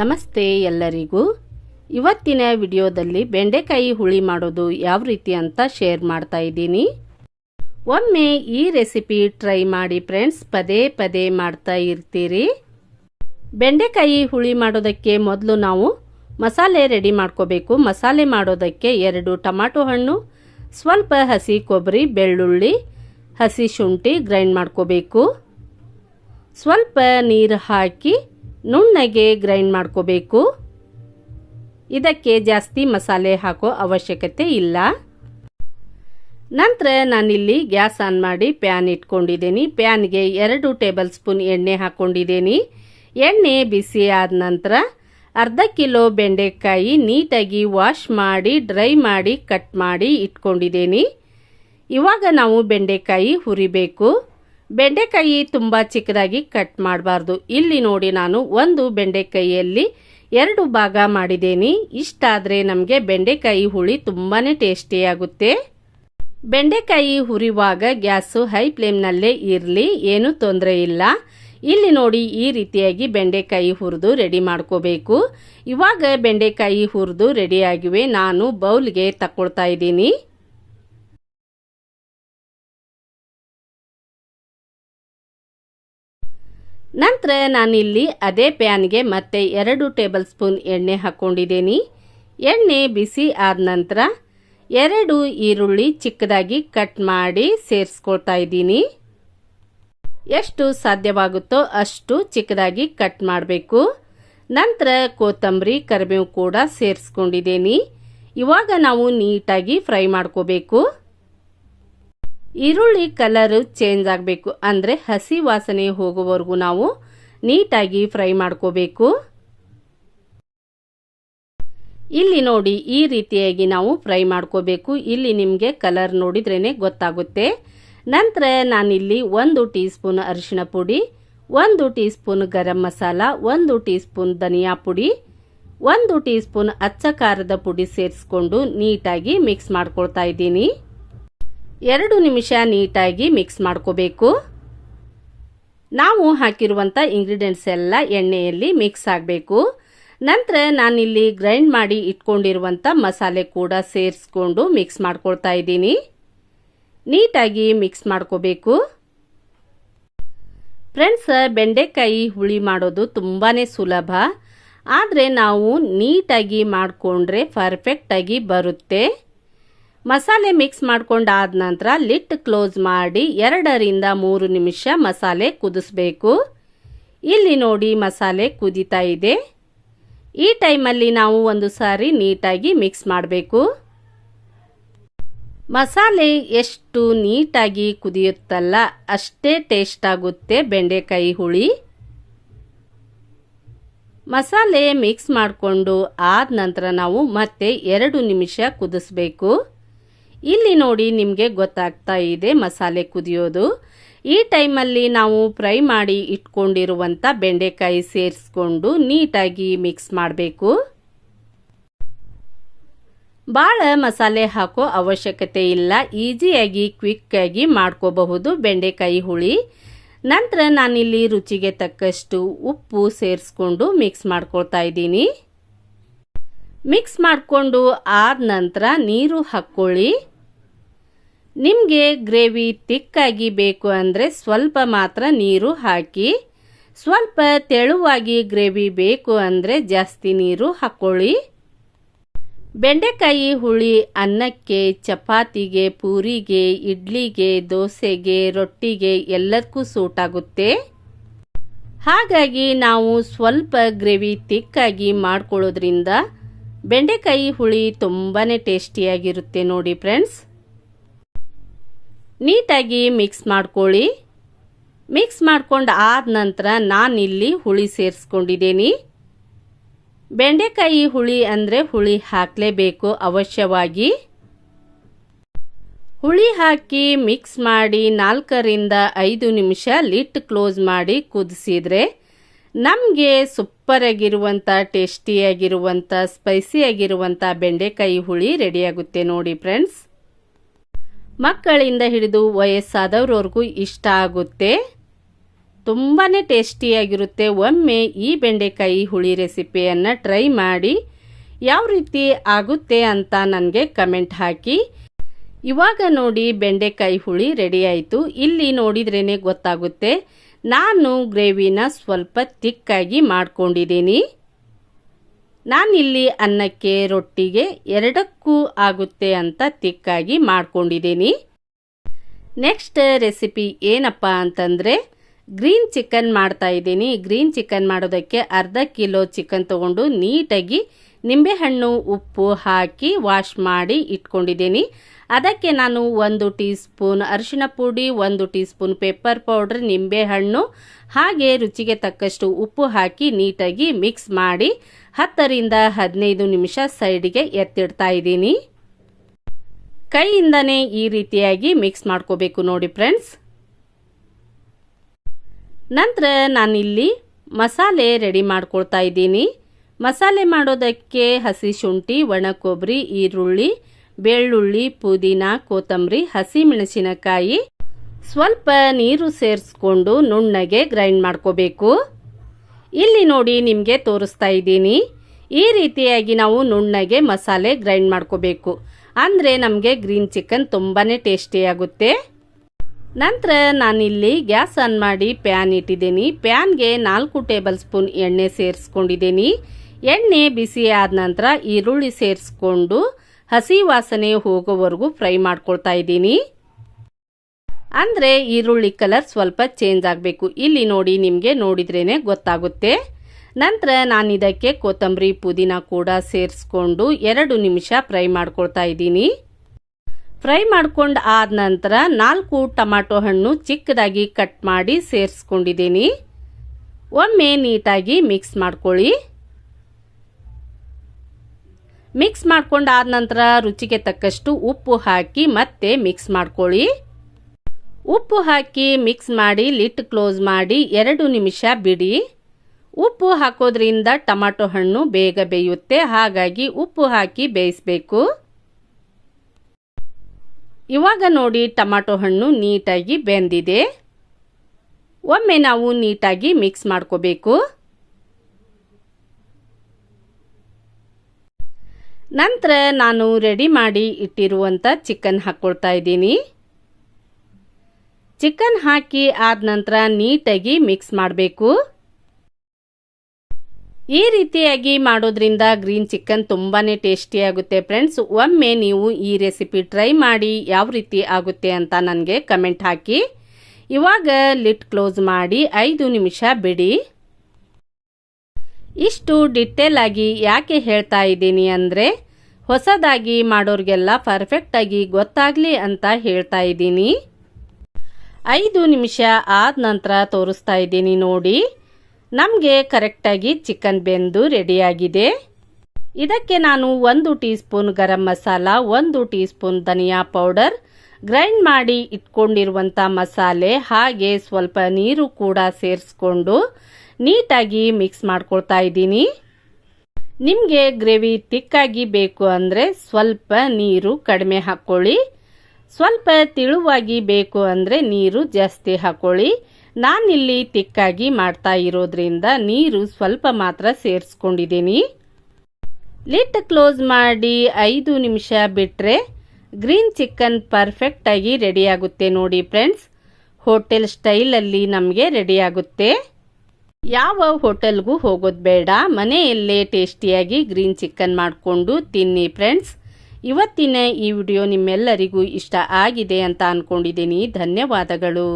ನಮಸ್ತೆ ಎಲ್ಲರಿಗೂ. ಇವತ್ತಿನ ವಿಡಿಯೋದಲ್ಲಿ ಬೆಂಡೆಕಾಯಿ ಹುಳಿ ಮಾಡೋದು ಯಾವ ರೀತಿ ಅಂತ ಶೇರ್ ಮಾಡ್ತಾ ಇದ್ದೀನಿ. ಒಮ್ಮೆ ಈ ರೆಸಿಪಿ ಟ್ರೈ ಮಾಡಿ ಫ್ರೆಂಡ್ಸ್, ಪದೇ ಪದೇ ಮಾಡ್ತಾ ಇರ್ತೀರಿ. ಬೆಂಡೆಕಾಯಿ ಹುಳಿ ಮಾಡೋದಕ್ಕೆ ಮೊದಲು ನಾವು ಮಸಾಲೆ ರೆಡಿ ಮಾಡ್ಕೋಬೇಕು. ಮಸಾಲೆ ಮಾಡೋದಕ್ಕೆ ಎರಡು ಟೊಮಾಟೊ ಹಣ್ಣು, ಸ್ವಲ್ಪ ಹಸಿ ಕೊಬ್ಬರಿ, ಬೆಳ್ಳುಳ್ಳಿ, ಹಸಿ ಶುಂಠಿ ಗ್ರೈಂಡ್ ಮಾಡ್ಕೋಬೇಕು. ಸ್ವಲ್ಪ ನೀರು ಹಾಕಿ ನುಣ್ಣಗೆ ಗ್ರೈಂಡ್ ಮಾಡ್ಕೋಬೇಕು. ಇದಕ್ಕೆ ಜಾಸ್ತಿ ಮಸಾಲೆ ಹಾಕೋ ಅವಶ್ಯಕತೆ ಇಲ್ಲ. ನಂತರ ನಾನಿಲ್ಲಿ ಗ್ಯಾಸ್ ಆನ್ ಮಾಡಿ ಪ್ಯಾನ್ ಇಟ್ಕೊಂಡಿದ್ದೀನಿ. ಪ್ಯಾನ್ಗೆ ಎರಡು ಟೇಬಲ್ ಸ್ಪೂನ್ ಎಣ್ಣೆ ಹಾಕ್ಕೊಂಡಿದ್ದೀನಿ ಎಣ್ಣೆ ಬಿಸಿ ಆದ ನಂತರ ಅರ್ಧ ಕಿಲೋ ಬೆಂಡೆಕಾಯಿ ನೀಟಾಗಿ ವಾಶ್ ಮಾಡಿ, ಡ್ರೈ ಮಾಡಿ, ಕಟ್ ಮಾಡಿ ಇಟ್ಕೊಂಡಿದ್ದೀನಿ. ಇವಾಗ ನಾವು ಬೆಂಡೆಕಾಯಿ ಹುರಿಬೇಕು. ಬೆಂಡೆಕಾಯಿ ತುಂಬ ಚಿಕ್ಕದಾಗಿ ಕಟ್ ಮಾಡಬಾರ್ದು. ಇಲ್ಲಿ ನೋಡಿ ನಾನು ಒಂದು ಬೆಂಡೆಕಾಯಿಯಲ್ಲಿ ಎರಡು ಭಾಗ ಮಾಡಿದ್ದೀನಿ. ಇಷ್ಟಾದರೆ ನಮಗೆ ಬೆಂಡೆಕಾಯಿ ಹುಳಿ ತುಂಬಾ ಟೇಸ್ಟಿಯಾಗುತ್ತೆ ಬೆಂಡೆಕಾಯಿ ಹುರಿಯುವಾಗ ಗ್ಯಾಸು ಹೈ ಫ್ಲೇಮ್ನಲ್ಲೇ ಇರಲಿ, ಏನೂ ತೊಂದರೆ ಇಲ್ಲ. ಇಲ್ಲಿ ನೋಡಿ ಈ ರೀತಿಯಾಗಿ ಬೆಂಡೆಕಾಯಿ ಹುರಿದು ರೆಡಿ ಮಾಡ್ಕೋಬೇಕು. ಇವಾಗ ಬೆಂಡೆಕಾಯಿ ಹುರಿದು ರೆಡಿಯಾಗಿವೆ ನಾನು ಬೌಲ್ಗೆ ತಗೊಳ್ತಾ ಇದ್ದೀನಿ. ನಂತರ ನಾನಿಲ್ಲಿ ಅದೇ ಪ್ಯಾನ್ಗೆ ಮತ್ತೆ ಎರಡು ಟೇಬಲ್ ಸ್ಪೂನ್ ಎಣ್ಣೆ ಹಾಕ್ಕೊಂಡಿದ್ದೀನಿ ಎಣ್ಣೆ ಬಿಸಿ ಆದ ನಂತರ ಎರಡು ಈರುಳ್ಳಿ ಚಿಕ್ಕದಾಗಿ ಕಟ್ ಮಾಡಿ ಸೇರಿಸ್ಕೊಳ್ತಾ ಇದ್ದೀನಿ. ಎಷ್ಟು ಸಾಧ್ಯವಾಗುತ್ತೋ ಅಷ್ಟು ಚಿಕ್ಕದಾಗಿ ಕಟ್ ಮಾಡಬೇಕು. ನಂತರ ಕೊತ್ತಂಬರಿ, ಕರಿಬೇವು ಕೂಡ ಸೇರಿಸ್ಕೊಂಡಿದ್ದೀನಿ. ಇವಾಗ ನಾವು ನೀಟಾಗಿ ಫ್ರೈ ಮಾಡ್ಕೋಬೇಕು. ಈರುಳ್ಳಿ ಕಲರ್ ಚೇಂಜ್ ಆಗಬೇಕು ಅಂದರೆ ಹಸಿ ವಾಸನೆ ಹೋಗುವವರೆಗೂ ನಾವು ನೀಟಾಗಿ ಫ್ರೈ ಮಾಡ್ಕೋಬೇಕು. ಇಲ್ಲಿ ನೋಡಿ ಈ ರೀತಿಯಾಗಿ ನಾವು ಫ್ರೈ ಮಾಡ್ಕೋಬೇಕು. ಇಲ್ಲಿ ನಿಮಗೆ ಕಲರ್ ನೋಡಿದ್ರೇ ಗೊತ್ತಾಗುತ್ತೆ. ನಂತರ ನಾನಿಲ್ಲಿ ಒಂದು ಟೀ ಸ್ಪೂನ್ ಅರಿಶಿಣ ಪುಡಿ, ಒಂದು ಟೀ ಸ್ಪೂನ್ ಗರಂ ಮಸಾಲ, ಒಂದು ಟೀ ಸ್ಪೂನ್ ಧನಿಯಾ ಪುಡಿ, ಒಂದು ಟೀ ಸ್ಪೂನ್ ಅಚ್ಚ ಖಾರದ ಪುಡಿ ಸೇರಿಸ್ಕೊಂಡು ನೀಟಾಗಿ ಮಿಕ್ಸ್ ಮಾಡ್ಕೊಳ್ತಾ ಇದ್ದೀನಿ. ಎರಡು ನಿಮಿಷ ನೀಟಾಗಿ ಮಿಕ್ಸ್ ಮಾಡ್ಕೋಬೇಕು. ನಾವು ಹಾಕಿರುವಂಥ ಇಂಗ್ರೀಡಿಯೆಂಟ್ಸ್ ಎಲ್ಲ ಎಣ್ಣೆಯಲ್ಲಿ ಮಿಕ್ಸ್ ಆಗಬೇಕು. ನಂತರ ನಾನಿಲ್ಲಿ ಗ್ರೈಂಡ್ ಮಾಡಿ ಇಟ್ಕೊಂಡಿರುವಂಥ ಮಸಾಲೆ ಕೂಡ ಸೇರಿಸ್ಕೊಂಡು ಮಿಕ್ಸ್ ಮಾಡ್ಕೊಳ್ತಾ ಇದ್ದೀನಿ. ನೀಟಾಗಿ ಮಿಕ್ಸ್ ಮಾಡ್ಕೋಬೇಕು. ಫ್ರೆಂಡ್ಸ್, ಬೆಂಡೆಕಾಯಿ ಹುಳಿ ಮಾಡೋದು ತುಂಬಾ ಸುಲಭ. ಆದರೆ ನಾವು ನೀಟಾಗಿ ಮಾಡಿಕೊಂಡ್ರೆ ಪರ್ಫೆಕ್ಟಾಗಿ ಬರುತ್ತೆ. ಮಸಾಲೆ ಮಿಕ್ಸ್ ಮಾಡ್ಕೊಂಡಾದ ನಂತರ ಲಿಟ್ ಕ್ಲೋಸ್ ಮಾಡಿ ಎರಡರಿಂದ ಮೂರು ನಿಮಿಷ ಮಸಾಲೆ ಕುದಿಸ್ಬೇಕು. ಇಲ್ಲಿ ನೋಡಿ ಮಸಾಲೆ ಕುದೀತಾ ಇದೆ. ಈ ಟೈಮಲ್ಲಿ ನಾವು ಒಂದು ಸಾರಿ ನೀಟಾಗಿ ಮಿಕ್ಸ್ ಮಾಡಬೇಕು. ಮಸಾಲೆ ಎಷ್ಟು ನೀಟಾಗಿ ಕುದಿಯುತ್ತಲ್ಲ ಅಷ್ಟೇ ಟೇಸ್ಟ್ ಆಗುತ್ತೆ ಬೆಂಡೆಕಾಯಿ ಹುಳಿ. ಮಸಾಲೆ ಮಿಕ್ಸ್ ಮಾಡಿಕೊಂಡು ಆದ ನಂತರ ನಾವು ಮತ್ತೆ ಎರಡು ನಿಮಿಷ ಕುದಿಸ್ಬೇಕು. ಇಲ್ಲಿ ನೋಡಿ ನಿಮಗೆ ಗೊತ್ತಾಗ್ತಾ ಇದೆ ಮಸಾಲೆ ಕುದಿಯೋದು. ಈ ಟೈಮಲ್ಲಿ ನಾವು ಫ್ರೈ ಮಾಡಿ ಇಟ್ಕೊಂಡಿರುವಂಥ ಬೆಂಡೆಕಾಯಿ ಸೇರಿಸ್ಕೊಂಡು ನೀಟಾಗಿ ಮಿಕ್ಸ್ ಮಾಡಬೇಕು. ಭಾಳ ಮಸಾಲೆ ಹಾಕೋ ಅವಶ್ಯಕತೆ ಇಲ್ಲ. ಈಸಿಯಾಗಿ, ಕ್ವಿಕ್ಕಾಗಿ ಮಾಡ್ಕೋಬಹುದು ಬೆಂಡೆಕಾಯಿ ಹುಳಿ. ನಂತರ ನಾನಿಲ್ಲಿ ರುಚಿಗೆ ತಕ್ಕಷ್ಟು ಉಪ್ಪು ಸೇರಿಸ್ಕೊಂಡು ಮಿಕ್ಸ್ ಮಾಡ್ಕೊಳ್ತಾ ಇದ್ದೀನಿ. ಮಿಕ್ಸ್ ಮಾಡಿಕೊಂಡು ಆದ ನಂತರ ನೀರು ಹಾಕ್ಕೊಳ್ಳಿ ನಿಮಗೆ ಗ್ರೇವಿ ತಿಕ್ಕಾಗಿ ಬೇಕು ಅಂದರೆ ಸ್ವಲ್ಪ ಮಾತ್ರ ನೀರು ಹಾಕಿ, ಸ್ವಲ್ಪ ತೆಳುವಾಗಿ ಗ್ರೇವಿ ಬೇಕು ಅಂದರೆ ಜಾಸ್ತಿ ನೀರು ಹಾಕ್ಕೊಳ್ಳಿ ಬೆಂಡೆಕಾಯಿ ಹುಳಿ ಅನ್ನಕ್ಕೆ, ಚಪಾತಿಗೆ, ಪೂರಿಗೆ, ಇಡ್ಲಿಗೆ, ದೋಸೆಗೆ, ರೊಟ್ಟಿಗೆ ಎಲ್ಲದಕ್ಕೂ ಸೂಟ್ ಆಗುತ್ತೆ ಹಾಗಾಗಿ ನಾವು ಸ್ವಲ್ಪ ಗ್ರೇವಿ ತಿಕ್ಕಾಗಿ ಮಾಡ್ಕೊಳ್ಳೋದ್ರಿಂದ ಬೆಂಡೆಕಾಯಿ ಹುಳಿ ತುಂಬಾ ಟೇಸ್ಟಿಯಾಗಿರುತ್ತೆ ನೋಡಿ ಫ್ರೆಂಡ್ಸ್. ನೀಟಾಗಿ ಮಿಕ್ಸ್ ಮಾಡ್ಕೊಳ್ಳಿ. ಮಿಕ್ಸ್ ಮಾಡ್ಕೊಂಡು ಆದ ನಂತರ ನಾನಿಲ್ಲಿ ಹುಳಿ ಸೇರಿಸ್ಕೊಂಡಿದ್ದೀನಿ. ಬೆಂಡೆಕಾಯಿ ಹುಳಿ ಅಂದರೆ ಹುಳಿ ಹಾಕಲೇಬೇಕು ಅವಶ್ಯವಾಗಿ. ಹುಳಿ ಹಾಕಿ ಮಿಕ್ಸ್ ಮಾಡಿ ನಾಲ್ಕರಿಂದ ಐದು ನಿಮಿಷ ಲಿಟ್ ಕ್ಲೋಸ್ ಮಾಡಿ ಕುದಿಸಿದರೆ ನಮಗೆ ಸೂಪರಾಗಿರುವಂಥ ಟೇಸ್ಟಿಯಾಗಿರುವಂಥ ಸ್ಪೈಸಿಯಾಗಿರುವಂಥ ಬೆಂಡೆಕಾಯಿ ಹುಳಿ ರೆಡಿಯಾಗುತ್ತೆ ನೋಡಿ ಫ್ರೆಂಡ್ಸ್. ಮಕ್ಕಳಿಂದ ಹಿಡಿದು ವಯಸ್ಸಾದವ್ರವ್ರಿಗೂ ಇಷ್ಟ ಆಗುತ್ತೆ. ತುಂಬಾ ಟೇಸ್ಟಿಯಾಗಿರುತ್ತೆ. ಒಮ್ಮೆ ಈ ಬೆಂಡೆಕಾಯಿ ಹುಳಿ ರೆಸಿಪಿಯನ್ನು ಟ್ರೈ ಮಾಡಿ ಯಾವ ರೀತಿ ಆಗುತ್ತೆ ಅಂತ ನನಗೆ ಕಮೆಂಟ್ ಹಾಕಿ. ಇವಾಗ ನೋಡಿ ಬೆಂಡೆಕಾಯಿ ಹುಳಿ ರೆಡಿ ಆಯಿತು. ಇಲ್ಲಿ ನೋಡಿದ್ರೇ ಗೊತ್ತಾಗುತ್ತೆ. ನಾನು ಗ್ರೇವಿನ ಸ್ವಲ್ಪ ತಿಕ್ಕಾಗಿ ಮಾಡ್ಕೊಂಡಿದ್ದೀನಿ. ನಾನಿಲ್ಲಿ ಅನ್ನಕ್ಕೆ ರೊಟ್ಟಿಗೆ ಎರಡಕ್ಕೂ ಆಗುತ್ತೆ ಅಂತ ತಿಕ್ಕಾಗಿ ಮಾಡ್ಕೊಂಡಿದ್ದೀನಿ. ನೆಕ್ಸ್ಟ್ ರೆಸಿಪಿ ಏನಪ್ಪ ಅಂತಂದರೆ, ಗ್ರೀನ್ ಚಿಕನ್ ಮಾಡ್ತಾ ಇದ್ದೀನಿ. ಗ್ರೀನ್ ಚಿಕನ್ ಮಾಡೋದಕ್ಕೆ ಅರ್ಧ ಕಿಲೋ ಚಿಕನ್ ತಗೊಂಡು ನೀಟಾಗಿ ನಿಂಬೆಹಣ್ಣು, ಉಪ್ಪು ಹಾಕಿ ವಾಶ್ ಮಾಡಿ ಇಟ್ಕೊಂಡಿದ್ದೀನಿ. ಅದಕ್ಕೆ ನಾನು ಒಂದು ಟೀ ಸ್ಪೂನ್ ಅರಿಶಿಣ ಪುಡಿ, ಒಂದು ಟೀ ಸ್ಪೂನ್ ಪೆಪ್ಪರ್ ಪೌಡ್ರ್ ನಿಂಬೆಹಣ್ಣು, ಹಾಗೆ ರುಚಿಗೆ ತಕ್ಕಷ್ಟು ಉಪ್ಪು ಹಾಕಿ ನೀಟಾಗಿ ಮಿಕ್ಸ್ ಮಾಡಿ ಹತ್ತರಿಂದ ಹದಿನೈದು ನಿಮಿಷ ಸೈಡಿಗೆ ಎತ್ತಿಡ್ತಾ ಇದ್ದೀನಿ. ಕೈಯಿಂದನೇ ಈ ರೀತಿಯಾಗಿ ಮಿಕ್ಸ್ ಮಾಡ್ಕೋಬೇಕು ನೋಡಿ ಫ್ರೆಂಡ್ಸ್ ನಂತರ ನಾನಿಲ್ಲಿ ಮಸಾಲೆ ರೆಡಿ ಮಾಡ್ಕೊಳ್ತಾ ಇದ್ದೀನಿ. ಮಸಾಲೆ ಮಾಡೋದಕ್ಕೆ ಹಸಿ ಶುಂಠಿ ಒಣ ಕೊಬ್ಬರಿ ಈರುಳ್ಳಿ, ಬೆಳ್ಳುಳ್ಳಿ, ಪುದೀನ, ಕೊತ್ತಂಬರಿ ಹಸಿಮೆಣಸಿನಕಾಯಿ ಸ್ವಲ್ಪ ನೀರು ಸೇರಿಸ್ಕೊಂಡು ನುಣ್ಣಗೆ ಗ್ರೈಂಡ್ ಮಾಡ್ಕೋಬೇಕು. ಇಲ್ಲಿ ನೋಡಿ ನಿಮಗೆ ತೋರಿಸ್ತಾ ಇದ್ದೀನಿ. ಈ ರೀತಿಯಾಗಿ ನಾವು ನುಣ್ಣಗೆ ಮಸಾಲೆ ಗ್ರೈಂಡ್ ಮಾಡ್ಕೋಬೇಕು. ಅಂದರೆ ನಮಗೆ ಗ್ರೀನ್ ಚಿಕನ್ ತುಂಬಾ ಟೇಸ್ಟಿಯಾಗುತ್ತೆ ನಂತರ ನಾನಿಲ್ಲಿ ಗ್ಯಾಸ್ ಆನ್ ಮಾಡಿ ಪ್ಯಾನ್ ಇಟ್ಟಿದ್ದೀನಿ. ಪ್ಯಾನ್ಗೆ ನಾಲ್ಕು ಟೇಬಲ್ ಸ್ಪೂನ್ ಎಣ್ಣೆ ಸೇರಿಸ್ಕೊಂಡಿದ್ದೀನಿ. ಎಣ್ಣೆ ಬಿಸಿ ಆದ ನಂತರ ಈರುಳ್ಳಿ ಸೇರಿಸ್ಕೊಂಡು ಹಸಿ ವಾಸನೆ ಹೋಗೋವರೆಗೂ ಫ್ರೈ ಮಾಡ್ಕೊಳ್ತಾ ಇದ್ದೀನಿ. ಅಂದರೆ ಈರುಳ್ಳಿ ಕಲರ್ ಸ್ವಲ್ಪ ಚೇಂಜ್ ಆಗಬೇಕು. ಇಲ್ಲಿ ನೋಡಿ ನಿಮಗೆ ನೋಡಿದ್ರೇ ಗೊತ್ತಾಗುತ್ತೆ. ನಂತರ ನಾನು ಇದಕ್ಕೆ ಕೊತ್ತಂಬರಿ ಪುದೀನ ಕೂಡ ಸೇರಿಸ್ಕೊಂಡು ಎರಡು ನಿಮಿಷ ಫ್ರೈ ಮಾಡ್ಕೊಳ್ತಾ ಇದ್ದೀನಿ. ಫ್ರೈ ಮಾಡ್ಕೊಂಡು ಆದ ನಂತರ ನಾಲ್ಕು ಟೊಮಾಟೊ ಹಣ್ಣು ಚಿಕ್ಕದಾಗಿ ಕಟ್ ಮಾಡಿ ಸೇರಿಸ್ಕೊಂಡಿದ್ದೀನಿ. ಒಮ್ಮೆ ನೀಟಾಗಿ ಮಿಕ್ಸ್ ಮಾಡ್ಕೊಳ್ಳಿ. ಮಿಕ್ಸ್ ಮಾಡ್ಕೊಂಡು ಆದ ನಂತರ ರುಚಿಗೆ ತಕ್ಕಷ್ಟು ಉಪ್ಪು ಹಾಕಿ ಮತ್ತೆ ಮಿಕ್ಸ್ ಮಾಡ್ಕೊಳ್ಳಿ. ಉಪ್ಪು ಹಾಕಿ ಮಿಕ್ಸ್ ಮಾಡಿ ಲಿಟ್ ಕ್ಲೋಸ್ ಮಾಡಿ ಎರಡು ನಿಮಿಷ ಬಿಡಿ. ಉಪ್ಪು ಹಾಕೋದ್ರಿಂದ ಟೊಮಾಟೊ ಹಣ್ಣು ಬೇಗ ಬೇಯುತ್ತೆ, ಹಾಗಾಗಿ ಉಪ್ಪು ಹಾಕಿ ಬೇಯಿಸಬೇಕು. ಇವಾಗ ನೋಡಿ ಟೊಮಾಟೊ ಹಣ್ಣು ನೀಟಾಗಿ ಬೆಂದಿದೆ. ಒಮ್ಮೆ ನಾವು ನೀಟಾಗಿ ಮಿಕ್ಸ್ ಮಾಡ್ಕೋಬೇಕು. ನಂತರ ನಾನು ರೆಡಿ ಮಾಡಿ ಇಟ್ಟಿರುವಂಥ ಚಿಕನ್ ಹಾಕ್ಕೊಳ್ತಾ ಇದ್ದೀನಿ. ಚಿಕನ್ ಹಾಕಿ ಆದ ನಂತರ ನೀಟಾಗಿ ಮಿಕ್ಸ್ ಮಾಡಬೇಕು. ಈ ರೀತಿಯಾಗಿ ಮಾಡೋದ್ರಿಂದ ಗ್ರೀನ್ ಚಿಕನ್ ತುಂಬಾ ಟೇಸ್ಟಿಯಾಗುತ್ತೆ ಫ್ರೆಂಡ್ಸ್ ಒಮ್ಮೆ ನೀವು ಈ ರೆಸಿಪಿ ಟ್ರೈ ಮಾಡಿ ಯಾವ ರೀತಿ ಆಗುತ್ತೆ ಅಂತ ನನಗೆ ಕಮೆಂಟ್ ಹಾಕಿ. ಇವಾಗ ಲಿಟ್ ಕ್ಲೋಸ್ ಮಾಡಿ ಐದು ನಿಮಿಷ ಬಿಡಿ. ಇಷ್ಟು ಡಿಟೇಲ್ ಆಗಿ ಯಾಕೆ ಹೇಳ್ತಾ ಇದ್ದೀನಿ ಅಂದರೆ ಹೊಸದಾಗಿ ಮಾಡೋರಿಗೆಲ್ಲ ಪರ್ಫೆಕ್ಟಾಗಿ ಗೊತ್ತಾಗಲಿ ಅಂತ ಹೇಳ್ತಾ ಇದ್ದೀನಿ. ಐದು ನಿಮಿಷ ಆದ ನಂತರ ತೋರಿಸ್ತಾ ಇದ್ದೀನಿ ನೋಡಿ. ನಮಗೆ ಕರೆಕ್ಟಾಗಿ ಚಿಕನ್ ಬೆಂದು ರೆಡಿಯಾಗಿದೆ ಇದಕ್ಕೆ ನಾನು ಒಂದು ಟೀ ಸ್ಪೂನ್ ಗರಂ ಮಸಾಲ, ಒಂದು ಟೀ ಸ್ಪೂನ್ ಧನಿಯಾ ಪೌಡರ್ ಗ್ರೈಂಡ್ ಮಾಡಿ ಇಟ್ಕೊಂಡಿರುವಂಥ ಮಸಾಲೆ, ಹಾಗೆ ಸ್ವಲ್ಪ ನೀರು ಕೂಡ ಸೇರಿಸ್ಕೊಂಡು ನೀಟಾಗಿ ಮಿಕ್ಸ್ ಮಾಡ್ಕೊಳ್ತಾ ಇದ್ದೀನಿ. ನಿಮಗೆ ಗ್ರೇವಿ ತಿಕ್ಕಾಗಿ ಬೇಕು ಅಂದರೆ ಸ್ವಲ್ಪ ನೀರು ಕಡಿಮೆ ಹಾಕ್ಕೊಳ್ಳಿ ಸ್ವಲ್ಪ ತಿಳುವಾಗಿ ಬೇಕು ಅಂದರೆ ನೀರು ಜಾಸ್ತಿ ಹಾಕ್ಕೊಳ್ಳಿ ನಾನಿಲ್ಲಿ ತಿಕ್ಕಾಗಿ ಮಾಡ್ತಾ ಇರೋದ್ರಿಂದ ನೀರು ಸ್ವಲ್ಪ ಮಾತ್ರ ಸೇರಿಸ್ಕೊಂಡಿದ್ದೀನಿ. ಲಿಟ್ ಕ್ಲೋಸ್ ಮಾಡಿ ಐದು ನಿಮಿಷ ಬಿಟ್ಟರೆ ಗ್ರೀನ್ ಚಿಕನ್ ಪರ್ಫೆಕ್ಟಾಗಿ ರೆಡಿಯಾಗುತ್ತೆ ನೋಡಿ ಫ್ರೆಂಡ್ಸ್ ಹೋಟೆಲ್ ಸ್ಟೈಲಲ್ಲಿ ನಮಗೆ ರೆಡಿಯಾಗುತ್ತೆ ಯಾವ ಹೋಟೆಲ್ಗೂ ಹೋಗೋದು ಬೇಡ. ಮನೆಯಲ್ಲೇ ಟೇಸ್ಟಿಯಾಗಿ ಗ್ರೀನ್ ಚಿಕನ್ ಮಾಡಿಕೊಂಡು ತಿನ್ನಿ ಫ್ರೆಂಡ್ಸ್. ಇವತ್ತಿನ ಈ ವಿಡಿಯೋ ನಿಮ್ಮೆಲ್ಲರಿಗೂ ಇಷ್ಟ ಆಗಿದೆ ಅಂತ ಅಂದ್ಕೊಂಡಿದ್ದೀನಿ ಧನ್ಯವಾದಗಳು.